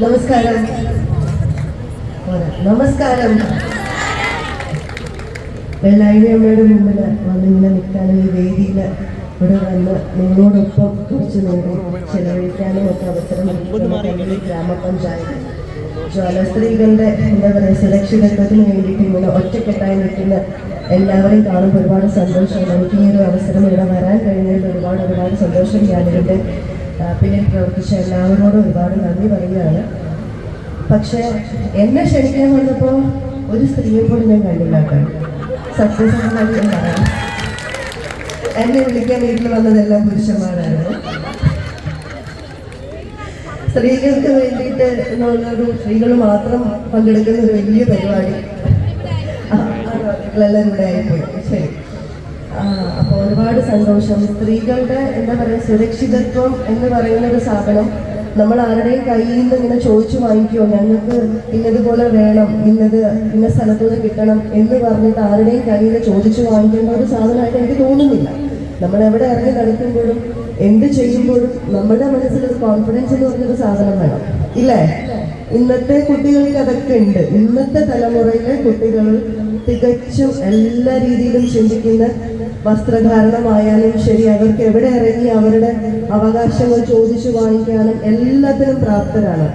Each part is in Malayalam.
നമസ്കാരം. നമസ്കാരം. വെള്ളായിരി അമ്മയുടെ മുമ്പിൽ വന്നിങ്ങനെ നിൽക്കാനും ഈ വേദിയിൽ ഇവിടെ വന്ന് നിങ്ങളോടൊപ്പം കുറച്ച് നേരം ചെലവഴിക്കാനും ഒക്കെ അവസരം ഗ്രാമപഞ്ചായത്ത്. ജ്വാല സ്ത്രീകളുടെ എന്താ പറയുക സുരക്ഷിതത്വത്തിന് വേണ്ടിയിട്ട് ഇങ്ങനെ ഒറ്റക്കെട്ടായി നിൽക്കുന്ന എല്ലാവരെയും കാണുമ്പോൾ ഒരുപാട് സന്തോഷമാണ് എനിക്ക് ഈ ഒരു അവസരം ഇവിടെ വരാൻ കഴിഞ്ഞതിൽ ഒരുപാട് ഒരുപാട് സന്തോഷം ഞാനിവിടെ പിന്നെ പ്രവർത്തിച്ച എല്ലാവരോടും ഒരുപാട് നന്ദി പറയുകയാണ്. പക്ഷേ എന്നെ ക്ഷണിക്കാൻ വന്നപ്പോൾ ഒരു സ്ത്രീയെ പോലും ഞാൻ കണ്ടില്ല സത്യസന്ധമായിട്ട് പറയാം. എന്നെ വിളിക്കാൻ വീട്ടിൽ വന്നതെല്ലാം പുരുഷന്മാരാണ്. സ്ത്രീകൾക്ക് വേണ്ടിയിട്ട് എന്നുള്ളൊരു സ്ത്രീകൾ മാത്രം പങ്കെടുക്കുന്ന ഒരു വലിയ പരിപാടി. ആളുകളെല്ലാം ഇവിടെ ആയിപ്പോയി. ശരി. അപ്പോൾ ഒരുപാട് സന്തോഷം. സ്ത്രീകളുടെ എന്താ പറയുക സുരക്ഷിതത്വം എന്ന് പറയുന്ന ഒരു സാധനം നമ്മൾ ആരുടെയും കയ്യിൽ നിന്ന് ഇങ്ങനെ ചോദിച്ചു വാങ്ങിക്കുമോ ഞങ്ങൾക്ക് ഇന്നതുപോലെ വേണം ഇന്നത് ഇന്ന സ്ഥലത്തുനിന്ന് കിട്ടണം എന്ന് പറഞ്ഞിട്ട് ആരുടെയും കയ്യിൽ നിന്ന് ചോദിച്ചു വാങ്ങിക്കേണ്ട ഒരു സാധനമായിട്ട് എനിക്ക് തോന്നുന്നില്ല. നമ്മൾ എവിടെ ഇറങ്ങി നടക്കുമ്പോഴും എന്ത് ചെയ്യുമ്പോഴും നമ്മുടെ മനസ്സിലൊരു കോൺഫിഡൻസ് എന്ന് പറഞ്ഞൊരു സാധനം വേണം. ഇല്ലേ? ഇന്നത്തെ കുട്ടികൾക്ക് അതൊക്കെ ഉണ്ട്. ഇന്നത്തെ തലമുറയിലെ കുട്ടികൾ തികച്ചും എല്ലാ രീതിയിലും ചിന്തിക്കുന്ന വസ്ത്രധാരണമായാലും ശരി അവർക്ക് എവിടെ ഇറങ്ങി അവരുടെ അവകാശങ്ങൾ ചോദിച്ചു വാങ്ങിക്കാനും എല്ലാത്തിനും പ്രാപ്തരാണ്.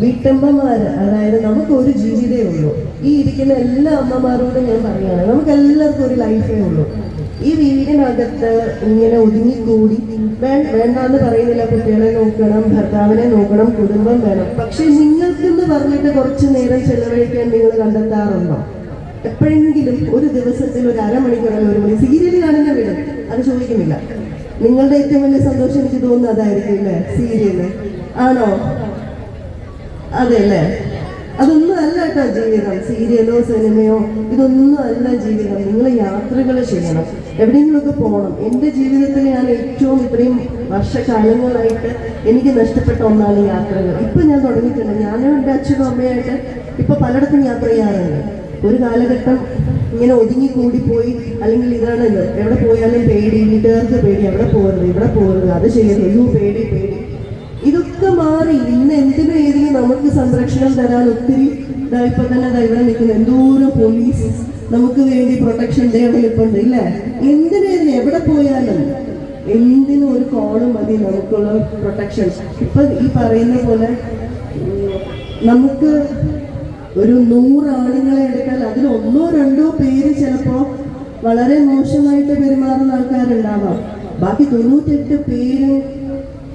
വീട്ടമ്മമാര് അതായത് നമുക്ക് ഒരു ജീവിതമേ ഉള്ളൂ. ഈ ഇരിക്കുന്ന എല്ലാ അമ്മമാരോടും ഞാൻ പറയുകയാണ് നമുക്ക് എല്ലാവർക്കും ഒരു ലൈഫേ ഉള്ളൂ. ഈ വീടിനകത്ത് ഇങ്ങനെ ഒതുങ്ങിക്കൂടി. വേണ്ട എന്ന് പറയുന്നില്ല കുട്ടികളെ നോക്കണം ഭർത്താവിനെ നോക്കണം കുടുംബം വേണം. പക്ഷെ നിങ്ങൾക്കെന്ന് പറഞ്ഞിട്ട് കുറച്ച് നേരം ചെലവഴിക്കാൻ നിങ്ങൾ കണ്ടെത്താറുണ്ടോ? എപ്പോഴെങ്കിലും ഒരു ദിവസത്തിൽ ഒരു അരമണിക്കൂർ ഒരു മണി സീരിയൽ കാണുന്ന വീട്. അത് ചോദിക്കുന്നില്ല. നിങ്ങളുടെ ഏറ്റവും വലിയ സന്തോഷം എനിക്ക് തോന്നുന്നു അതായിരിക്കും അല്ലേ? സീരിയൽ. ആണോ? അതെ അല്ലേ? അതൊന്നും അല്ല കേട്ടോ ജീവിതം. സീരിയലോ സിനിമയോ ഇതൊന്നും അല്ല ജീവിതം. നിങ്ങൾ യാത്രകൾ ചെയ്യണം. എവിടെയെങ്കിലുമൊക്കെ പോകണം. എന്റെ ജീവിതത്തിൽ ഞാൻ ഏറ്റവും ഇത്രയും വർഷകാലങ്ങളായിട്ട് എനിക്ക് നഷ്ടപ്പെട്ട ഒന്നാണ് യാത്രകൾ. ഇപ്പം ഞാൻ തുടങ്ങിയിട്ടുണ്ട്. ഞാനും എന്റെ അച്ഛനും അമ്മയായിട്ട് ഇപ്പം പലയിടത്തും യാത്ര ചെയ്യാറുണ്ട് ഒരു കാലഘട്ടം ഇങ്ങനെ ഒതുങ്ങി കൂടിപ്പോയി പോയി. അല്ലെങ്കിൽ ഇതാണല്ലോ എവിടെ പോയാലും പേടി വീട്ടുകാർക്ക് പേടി എവിടെ പോകരുത് ഇവിടെ പോകരുത് അത് ചെയ്യരുത് അയ്യോ പേടി പേടി. ഇതൊക്കെ മാറി ഇന്ന് എന്തിനും ഏതിനും നമുക്ക് സംരക്ഷണം തരാൻ ഒത്തിരി ഇപ്പൊ തന്നെ ദൈവം നിൽക്കുന്ന. എന്തോരം പോലീസ് നമുക്ക് വേണ്ടി പ്രൊട്ടക്ഷൻ ഡേ ഇല്ലേ? എന്തിനേതിനും എവിടെ പോയാലും എന്തിനും ഒരു കോളും മതി നമുക്കുള്ള പ്രൊട്ടക്ഷൻ ഇപ്പൊ ഈ പറയുന്ന പോലെ നമുക്ക് ഒരു നൂറ് ആണുങ്ങളെ എടുത്താൽ അതിൽ ഒന്നോ രണ്ടോ പേര് ചിലപ്പോ വളരെ മോശമായിട്ട് പെരുമാറുന്ന ആൾക്കാരുണ്ടാവാം. ബാക്കി തൊണ്ണൂറ്റെട്ട് പേരും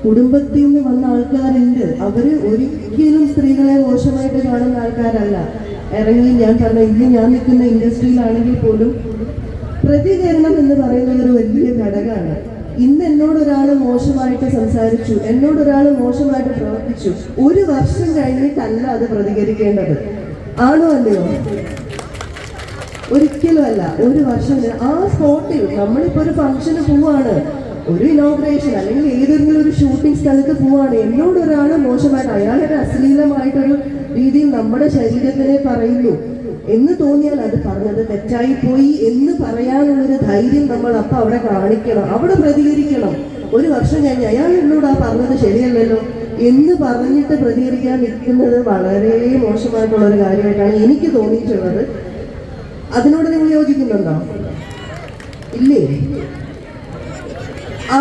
കുടുംബത്തിൽ നിന്ന് വന്ന ആൾക്കാരുണ്ട്. അവർ ഒരിക്കലും സ്ത്രീകളെ മോശമായിട്ട് കാണുന്ന ആൾക്കാരല്ല. ഇറങ്ങി ഞാൻ പറഞ്ഞ ഇന്ന് ഞാൻ നിൽക്കുന്ന ഇൻഡസ്ട്രിയിലാണെങ്കിൽ പോലും പ്രതികരണം എന്ന് പറയുന്നത് ഒരു വലിയ ഘടകമാണ്. ഇന്ന് എന്നോട് ഒരാൾ മോശമായിട്ട് സംസാരിച്ചു എന്നോട് ഒരാൾ മോശമായിട്ട് പ്രവർത്തിച്ചു. ഒരു വർഷം കഴിഞ്ഞിട്ടല്ല അത് പ്രതികരിക്കേണ്ടത്. ആണോ അല്ലയോ? ഒരിക്കലും അല്ല ഒരു വർഷം ആ സ്പോട്ടിൽ നമ്മളിപ്പോ ഒരു ഫംഗ്ഷന് പോവാണ്. ഒരു ഇനോഗ്രേഷൻ അല്ലെങ്കിൽ ഏതെങ്കിലും ഒരു ഷൂട്ടിംഗ് സ്ഥലത്ത് പോവാണ്. എന്നോട് ഒരാൾ മോശമായിട്ട് അയാളൊരു അശ്ലീലമായിട്ടൊരു രീതിയിൽ നമ്മുടെ ശരീരത്തിനെ പറയുന്നു എന്ന് തോന്നിയാൽ അത് പറഞ്ഞത് തെറ്റായി പോയി എന്ന് പറയാനുള്ളൊരു ധൈര്യം നമ്മൾ അപ്പൊ അവിടെ കാണിക്കണം അവിടെ പ്രതികരിക്കണം. ഒരു വർഷം കഴിഞ്ഞ് അയാൾ എന്നോട് ആ പറഞ്ഞത് ശരിയല്ലല്ലോ എന്ന് പറഞ്ഞിട്ട് പ്രതികരിക്കാൻ നിൽക്കുന്നത് വളരെ മോശമായിട്ടുള്ള ഒരു കാര്യമായിട്ടാണ് എനിക്ക് തോന്നിയിട്ടുള്ളത്. അതിനോട് നിങ്ങൾ യോജിക്കുന്നുണ്ടോ? ഇല്ലേ? ആ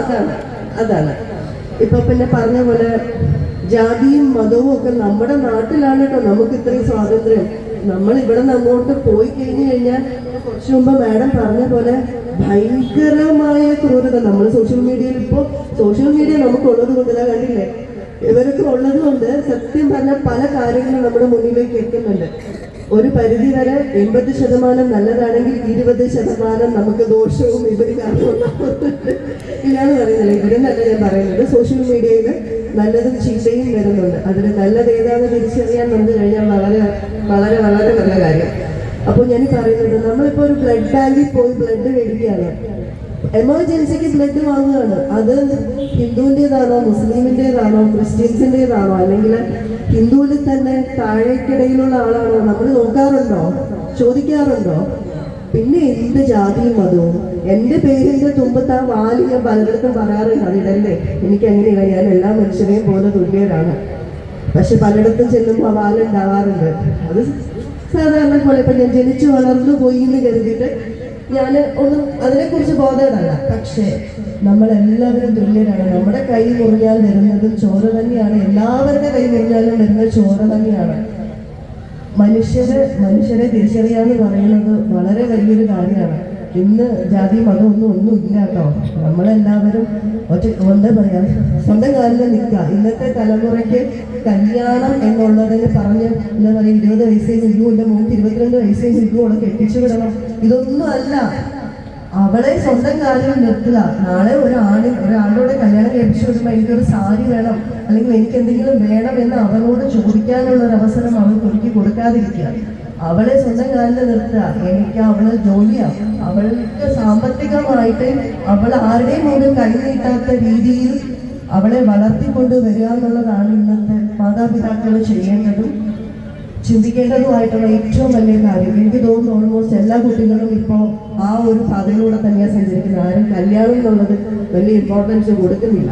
അതാണ് അതാണ്. ഇപ്പൊ പിന്നെ പറഞ്ഞ പോലെ ജാതിയും മതവും ഒക്കെ നമ്മുടെ നാട്ടിലാണ് കേട്ടോ നമുക്ക് ഇത്രയും സ്വാതന്ത്ര്യം. നമ്മൾ ഇവിടെ നിന്ന് അങ്ങോട്ട് പോയി കഴിഞ്ഞു കഴിഞ്ഞാൽ കുറച്ചു മുമ്പ് മാഡം പറഞ്ഞ പോലെ ഭയങ്കരമായ ക്രൂരത. നമ്മൾ സോഷ്യൽ മീഡിയയിൽ ഇപ്പോൾ സോഷ്യൽ മീഡിയ നമുക്കുള്ളത് കൊണ്ട് ഇതാ കണ്ടില്ലേ? ഇവരൊക്കെ ഉള്ളത് കൊണ്ട് സത്യം പറഞ്ഞ പല കാര്യങ്ങളും നമ്മുടെ മുന്നിലേക്ക് എത്തുന്നുണ്ട്. ഒരു പരിധി വരെ എൺപത് ശതമാനം നല്ലതാണെങ്കിൽ ഇരുപത് ശതമാനം നമുക്ക് ദോഷവും കാരണം ഇല്ലാന്ന് പറയുന്നില്ല ഇവരെന്നല്ല ഞാൻ പറയുന്നത്. സോഷ്യൽ മീഡിയയിൽ നല്ലതും ചീത്തയും വരുന്നുണ്ട്. അതിൽ നല്ലത് ഏതാണെന്ന് തിരിച്ചറിയാൻ വന്നു കഴിഞ്ഞാൽ വളരെ വളരെ വളരെ നല്ല കാര്യം. അപ്പോൾ ഞാൻ പറയുന്നത് നമ്മളിപ്പോൾ ഒരു ബ്ലഡ് ബാങ്കിൽ പോയി ബ്ലഡ് മേടിക്കുകയാണ്. എമർജൻസിക്ക് ബ്ലഡ് വാങ്ങുകയാണ്. അത് ഹിന്ദുവിന്റെതാണോ മുസ്ലിമിന്റെതാണോ ക്രിസ്ത്യൻസിന്റെതാണോ അല്ലെങ്കിൽ ഹിന്ദുവിൽ തന്നെ താഴേക്കിടയിലുള്ള ആളാണോ? നമ്മൾ നോക്കാറുണ്ടോ? ചോദിക്കാറുണ്ടോ? പിന്നെ എന്ത് ജാതിയും മതവും? എന്റെ പേരിന്റെ തുമ്പത്ത് ആ വാൽ ഞാൻ പലയിടത്തും പറയാറുണ്ട്. അതിടല്ലേ? എനിക്ക് അങ്ങനെയില്ല ഞാൻ എല്ലാ മനുഷ്യരെയും പോലെ തുല്യരാണ്. പക്ഷെ പലയിടത്തും ചെല്ലുമ്പോൾ ആ വാലുണ്ടാവാറുണ്ട് അത് സാധാരണ പോലെ ഇപ്പം ഞാൻ ജനിച്ചു വളർന്നു പോയി എന്ന് കരുതിയിട്ട് ഞാൻ ഒന്നും അതിനെക്കുറിച്ച് ബോധവല്ല പക്ഷേ നമ്മളെല്ലാവരും തുല്യരാണ്. നമ്മുടെ കൈ മുറിഞ്ഞാൽ വരുന്നതും ചോര തന്നെയാണ്. എല്ലാവരുടെ കൈ മുറിഞ്ഞാലും വരുന്നത് ചോര തന്നെയാണ്. മനുഷ്യരെ മനുഷ്യരെ തിരിച്ചറിയാന്ന് പറയുന്നത് വളരെ വലിയൊരു കാര്യമാണ്. ഇന്ന് ജാതി മതം ഒന്നും ഒന്നും ഇല്ല കേട്ടോ. നമ്മളെല്ലാവരും ഒറ്റ എന്താ പറയാ. സ്വന്തം കാലിൽ നിൽക്കുക. ഇന്നത്തെ തലമുറയ്ക്ക് കല്യാണം എന്നുള്ളതിന് പറഞ്ഞ് എന്താ പറയുക ഇരുപത് വയസ്സേ നിൽക്കൂ എന്റെ മോൾക്ക് ഇരുപത്തിരണ്ട് വയസ്സേ നിൽക്കൂ അവളെ കെട്ടിച്ചു വിടണം. ഇതൊന്നും അല്ല. അവളെ സ്വന്തം കാലിൽ നിർത്തുക. നാളെ ഒരാണ് ഒരാളോട് കല്യാണം കഴിപ്പിച്ചു വരുമ്പോൾ എനിക്കൊരു സാരി വേണം അല്ലെങ്കിൽ എനിക്ക് എന്തെങ്കിലും വേണം എന്ന് അവനോട് ചോദിക്കാനുള്ള ഒരു അവസരം അവൾക്ക് ഒരുക്കി കൊടുക്കാതിരിക്കുക. അവളെ സ്വന്തം കാലിൽ നിർത്തുക. എനിക്ക് അവൾ ജോലിയാണ് അവൾക്ക് സാമ്പത്തികമായിട്ട് അവൾ ആരുടെയും മുമ്പിൽ കൈനീട്ടാത്ത രീതിയിൽ അവളെ വളർത്തിക്കൊണ്ട് വരിക എന്നുള്ളതാണ് ഇന്നത്തെ മാതാപിതാക്കൾ ചെയ്യേണ്ടതും ചിന്തിക്കേണ്ടതുമായിട്ടുള്ള ഏറ്റവും വലിയ കാര്യം. എനിക്ക് തോന്നുന്നു ഓൾമോസ്റ്റ് എല്ലാ കുട്ടികളും ഇപ്പോൾ ആ ഒരു പാതയിലൂടെ തന്നെയാണ് സഞ്ചരിക്കുന്നത്. ആരും കല്യാണം എന്നുള്ളത് വലിയ ഇമ്പോർട്ടൻസ് കൊടുക്കുന്നില്ല.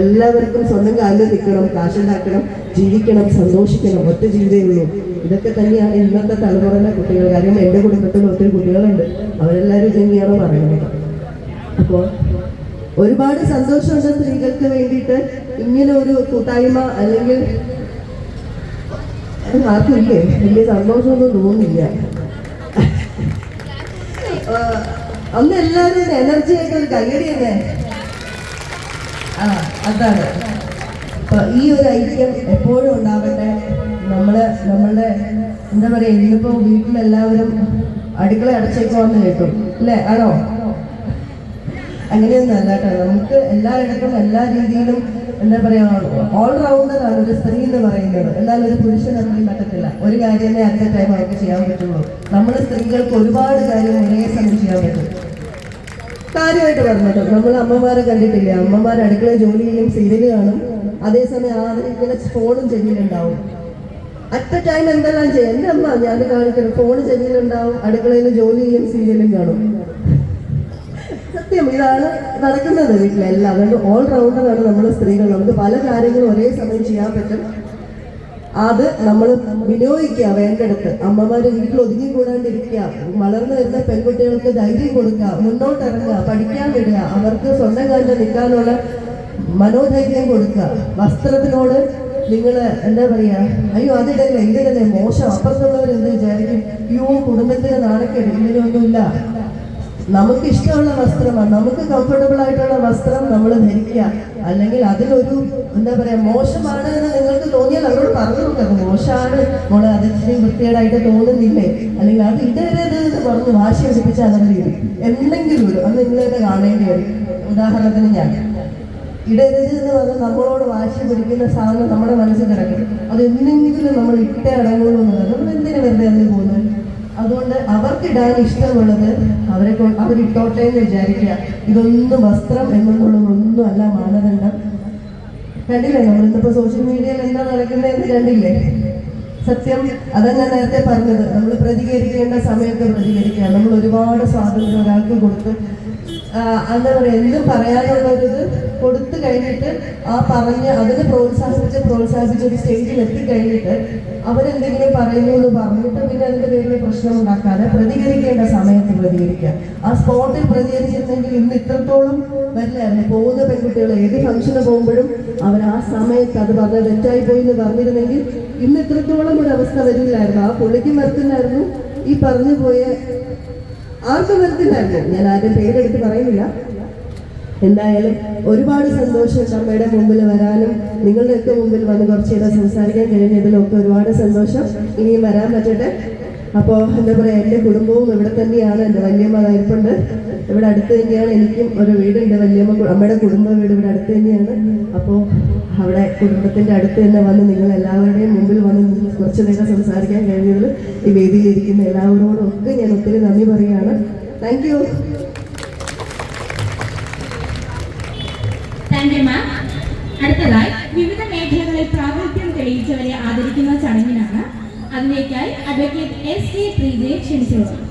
എല്ലാവർക്കും സ്വന്തം കാലിൽ നിൽക്കണം കാശുണ്ടാക്കണം ജീവിക്കണം സന്തോഷിക്കണം ഒറ്റ ജീവിതമുള്ളൂ ഇതൊക്കെ തന്നെയാണ് ഇന്നത്തെ തലമുറയിലെ കുട്ടികൾ. കാര്യം എന്റെ കുടുംബത്തിൽ ഒത്തിരി കുട്ടികളുണ്ട്. അവരെല്ലാവരും ഇത് പറയുന്നത്. അപ്പോൾ ഒരുപാട് സന്തോഷമുണ്ട് സ്ത്രീകൾക്ക് വേണ്ടിയിട്ട്. ഇങ്ങനെ ഒരു കൂട്ടായ്മ അല്ലെങ്കിൽ ആർക്കും ഇല്ലേ വലിയ സന്തോഷമൊന്നും തോന്നില്ല അന്ന് എല്ലാവരും എനർജി ആയിട്ട് ഒരു കയ്യടി തന്നെ ആ അതാണ്. അപ്പൊ ഈ ഒരു ഐക്യം എപ്പോഴും ഉണ്ടാവട്ടെ. നമ്മൾ നമ്മളുടെ എന്താ പറയാ ഇന്നിപ്പോ വീട്ടിലെല്ലാവരും അടുക്കള അടച്ചേക്കുവാന്ന് കേട്ടു. അല്ലേ? ആണോ? അങ്ങനെയൊന്നും അല്ല കേട്ടോ. നമുക്ക് എല്ലായിടത്തും എല്ലാ രീതിയിലും എന്താ പറയാ ഓൾ റൗണ്ടർ ആണ് ഒരു സ്ത്രീ എന്ന് പറയുന്നത്. എന്നാൽ ഒരു പുരുഷൻ അത്രയും പറ്റത്തില്ല. ഒരു കാര്യമേ അറ്റ ടൈം അവർക്ക് ചെയ്യാൻ പറ്റുള്ളൂ. നമ്മൾ സ്ത്രീകൾക്ക് ഒരുപാട് കാര്യം ഒരേ സമയം ചെയ്യാൻ പറ്റും. കാര്യമായിട്ട് പറഞ്ഞിട്ടോ നമ്മൾ അമ്മമാരെ കണ്ടിട്ടില്ല? അമ്മമാർ അടുക്കള ജോലി ചെയ്യും സീരിയൽ കാണും. അതേസമയം ഇങ്ങനെ ഫോണും ചെവിയിലുണ്ടാവും. അറ്റ് ടൈം എന്തെല്ലാം ചെയ്യും? എന്റെ അമ്മ ഞാൻ കാണിക്കണം ഫോണ് ചെവിയിലുണ്ടാവും അടുക്കളയിൽ ജോലി ചെയ്യും സീരിയലും കാണും. സത്യം ഇതാണ് നടക്കുന്നത് വീട്ടിലെല്ലാം അതുകൊണ്ട് ഓൾ റൗണ്ടറാണ് നമ്മൾ സ്ത്രീകൾ. നമുക്ക് പല കാര്യങ്ങളും ഒരേ സമയം ചെയ്യാൻ പറ്റും. അത് നമ്മൾ വിനിയോഗിക്കുക വേണ്ടടുത്ത്. അമ്മമാര് വീട്ടിൽ ഒതുങ്ങി കൂടാണ്ടിരിക്കുക. വളർന്നു വരുന്ന പെൺകുട്ടികൾക്ക് ധൈര്യം കൊടുക്കുക. മുന്നോട്ടിറങ്ങുക പഠിക്കാൻ വിടുക. അവർക്ക് സ്വന്തം കാലിൽ നിൽക്കാനുള്ള മനോധൈര്യം കൊടുക്കുക. വസ്ത്രത്തിനോട് നിങ്ങൾ എന്താ പറയുക അയ്യോ അതിടല്ലേ ഇതിടല്ലേ മോശം. അപ്പുറത്തുള്ളവർ എന്ത് വിചാരിക്കും? അയ്യോ കുടുംബത്തിന് നാണക്കേട്. ഇങ്ങനെയൊന്നുമില്ല. നമുക്ക് ഇഷ്ടമുള്ള വസ്ത്രമാണ് നമുക്ക് കംഫർട്ടബിൾ ആയിട്ടുള്ള വസ്ത്രം നമ്മൾ ധരിക്കുക. അല്ലെങ്കിൽ അതിലൊരു എന്താ പറയാ മോശമാണ് എന്ന് നിങ്ങൾക്ക് തോന്നിയാൽ അവരോട് പറഞ്ഞു നോക്കാം മോശമാണ് മോളെ അത് ഇച്ചിരി വൃത്തികേടായിട്ട് തോന്നുന്നില്ലേ? അല്ലെങ്കിൽ അത് ഇടരുത് എന്ന് പറഞ്ഞ് വാശി പിടിപ്പിച്ചാൽ അവർ ഇടും എന്തെങ്കിലും ഒരു അത് നിങ്ങൾ തന്നെ കാണേണ്ടി വരും. ഉദാഹരണത്തിന് ഞാൻ. ഇടരുത് എന്ന് പറഞ്ഞ് നമ്മളോട് വാശി പിടിക്കുന്ന സാധനം നമ്മുടെ മനസ്സിൽ കിടക്കും. അത് എന്തെങ്കിലും നമ്മൾ ഇട്ടേ അടങ്ങുള്ളൂ എന്നുള്ളത് നമ്മൾ എന്തിനു വെറുതെ അതിന് പോകുന്നത്? അതുകൊണ്ട് അവർക്കിടാൻ ഇഷ്ടമുള്ളത് അവരെ അവരിട്ടോട്ടെ എന്ന് വിചാരിക്കുക. ഇതൊന്നും വസ്ത്രം എന്നുള്ളതൊന്നും അല്ല മാനദണ്ഡം. കണ്ടില്ലേ നമ്മൾ ഇന്നിപ്പോ സോഷ്യൽ മീഡിയയിൽ എന്താ നടക്കുന്നതെന്ന് കണ്ടില്ലേ? സത്യം അതാ ഞാൻ നേരത്തെ പറഞ്ഞത്. നമ്മൾ പ്രതികരിക്കേണ്ട സമയത്ത് പ്രതികരിക്കുക. നമ്മൾ ഒരുപാട് സ്വാതന്ത്ര്യം ഒരാൾക്ക് കൊടുത്ത് എന്താ പറയുക എന്തും പറയാനുള്ള ഒരു കൊടുത്തു കഴിഞ്ഞിട്ട് ആ പറഞ്ഞ് അതിനെ പ്രോത്സാഹിപ്പിച്ച് പ്രോത്സാഹിപ്പിച്ച് ഒരു സ്റ്റേജിൽ എത്തിക്കഴിഞ്ഞിട്ട് അവരെന്തെങ്കിലും പറയുന്നു എന്ന് പറഞ്ഞിട്ട് പിന്നെ അതിന്റെ പേരിൽ പ്രശ്നം ഉണ്ടാക്കാതെ പ്രതികരിക്കേണ്ട സമയത്ത് പ്രതികരിക്കുക. ആ സ്പോട്ടിൽ പ്രതികരിച്ചിരുന്നെങ്കിൽ ഇന്ന് ഇത്രത്തോളം വരില്ലായിരുന്നു പോകുന്ന പെൺകുട്ടികൾ ഏത് ഫംഗ്ഷന് പോകുമ്പോഴും അവർ ആ സമയത്ത് അത് പറഞ്ഞ തെറ്റായി പോയി എന്ന് പറഞ്ഞിരുന്നെങ്കിൽ ഇന്ന് ഇത്രത്തോളം ഒരു അവസ്ഥ വരില്ലായിരുന്നു. ആ പുള്ളിക്കും വരത്തില്ലായിരുന്നു ഈ പറഞ്ഞു പോയ ആർക്കും വരത്തില്ലായിരുന്നു ഞാൻ ആരും പേരെടുത്ത് പറയുന്നില്ല. എന്തായാലും ഒരുപാട് സന്തോഷം അമ്മയുടെ മുമ്പിൽ വരാനും നിങ്ങളുടെയൊക്കെ മുമ്പിൽ വന്ന് കുറച്ച് സംസാരിക്കാൻ കഴിഞ്ഞതിലൊക്കെ ഒരുപാട് സന്തോഷം. ഇനിയും വരാൻ പറ്റട്ടെ. അപ്പോൾ എന്താ പറയുക എന്റെ കുടുംബവും ഇവിടെ തന്നെയാണ് എന്റെ വല്യമ്മ ഇരിപ്പുണ്ട് ഇവിടെ അടുത്ത് തന്നെയാണ് എനിക്കും ഒരു വീടുണ്ട്. വല്യമ്മ അമ്മയുടെ കുടുംബ വീട് ഇവിടെ അടുത്ത് തന്നെയാണ്. അപ്പോൾ അവിടെ കുടുംബത്തിന്റെ അടുത്ത് തന്നെ വന്ന് നിങ്ങൾ എല്ലാവരുടെയും മുമ്പിൽ വന്ന് കുറച്ച് നേരം സംസാരിക്കാൻ കഴിഞ്ഞതിൽ ഈ വേദിയിലിരിക്കുന്ന എല്ലാവരോടും ഒക്കെ ഞാൻ ഒത്തിരി നന്ദി പറയുകയാണ്. താങ്ക് യു അടുത്തതായി വിവിധ മേഖലകളിൽ പ്രാഗൽഭ്യം തെളിയിച്ചവരെ ആദരിക്കുന്ന ചടങ്ങിനാണ് അതിലേക്കായി അഡ്വക്കേറ്റ് എസ് കെ പ്രീതിയെ ക്ഷണിച്ചോളൂ